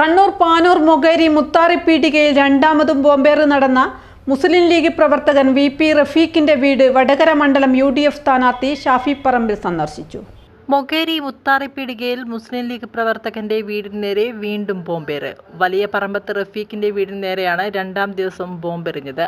കണ്ണൂർ പാനൂർ മൊകേരി മുത്താറി പീടികയിൽ രണ്ടാമതും ബോംബേറ് നടന്ന മുസ്ലിം ലീഗ് പ്രവർത്തകൻ വി പി റഫീഖിന്റെ വീട് വടകര മണ്ഡലം യു ഡി എഫ് സ്ഥാനാർത്ഥി ഷാഫി പറമ്പിൽ സന്ദർശിച്ചു. മൊകേരി മുത്താറിപ്പീടികയിൽ മുസ്ലിം ലീഗ് പ്രവർത്തകന്റെ വീടിന് നേരെ വീണ്ടും ബോംബേറ്. വലിയ പറമ്പത്ത് റഫീഖിന്റെ വീടിന് നേരെയാണ് രണ്ടാം ദിവസം ബോംബെറിഞ്ഞത്.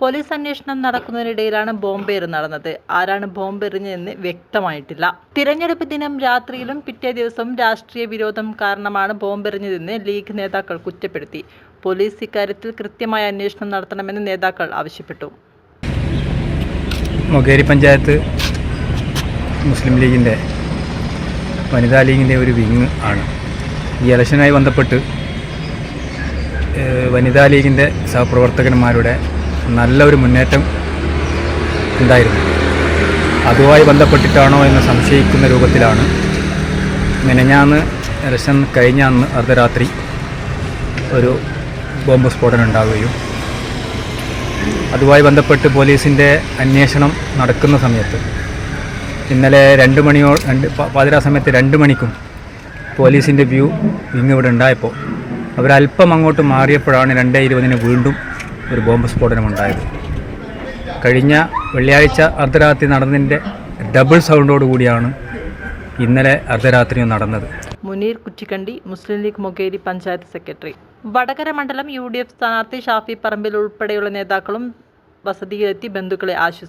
പോലീസ് അന്വേഷണം നടക്കുന്നതിനിടയിലാണ് ബോംബേറ് നടന്നത്. ആരാണ് ബോംബെറിഞ്ഞതെന്ന് വ്യക്തമായിട്ടില്ല. തിരഞ്ഞെടുപ്പ് ദിനം രാത്രിയിലും പിറ്റേ ദിവസവും രാഷ്ട്രീയ വിരോധം കാരണമാണ് ബോംബെറിഞ്ഞതെന്ന് ലീഗ് നേതാക്കൾ കുറ്റപ്പെടുത്തി. പോലീസ് ഇക്കാര്യത്തിൽ കൃത്യമായ അന്വേഷണം നടത്തണമെന്ന് നേതാക്കൾ ആവശ്യപ്പെട്ടു. മൊകേരി പഞ്ചായത്ത് മുസ്ലിം ലീഗിന്റെ വനിതാ ലീഗിന്റെ ഒരു വിങ് ആണ്. ഈ ഇലക്ഷനുമായി ബന്ധപ്പെട്ട് വനിതാ ലീഗിന്റെ സഹപ്രവർത്തകന്മാരുടെ നല്ലൊരു മുന്നേറ്റം ഉണ്ടായിരുന്നു. അതുമായി ബന്ധപ്പെട്ടിട്ടാണോ എന്ന് സംശയിക്കുന്ന രൂപത്തിലാണ്. മെനഞ്ഞാന്ന് ഇലക്ഷൻ കഴിഞ്ഞ അന്ന് അർദ്ധരാത്രി ഒരു ബോംബ് സ്ഫോടനം ഉണ്ടാവുകയും അതുമായി ബന്ധപ്പെട്ട് പോലീസിന്റെ അന്വേഷണം നടക്കുന്ന സമയത്ത് ഇന്നലെ രണ്ട് മണിയോ രണ്ട് പാതിരാ സമയത്ത് രണ്ട് മണിക്കും പോലീസിന്റെ വ്യൂ ഇങ്ങിവിടെ ഉണ്ടായപ്പോൾ അവരല്പം അങ്ങോട്ട് മാറിയപ്പോഴാണ് രണ്ടേ ഇരുപതിന് വീണ്ടും ഒരു ബോംബ് സ്ഫോടനം ഉണ്ടായത് കഴിഞ്ഞ വെള്ളിയാഴ്ച അർദ്ധരാത്രി നടന്നതിന്റെ ഡബിൾ സൗണ്ടോട് കൂടിയാണ് ഇന്നലെ അർദ്ധരാത്രിയും നടന്നത്. Muneer Kuttikandi Muslim League Mokeri panchayat secretary. Vadakara മണ്ഡലം യു ഡി എഫ് സ്ഥാനാർത്ഥി ഷാഫി പറമ്പിൽ ഉൾപ്പെടെയുള്ള നേതാക്കളും വസതിയിലെത്തി ബന്ധുക്കളെ ആശ്വസിച്ചു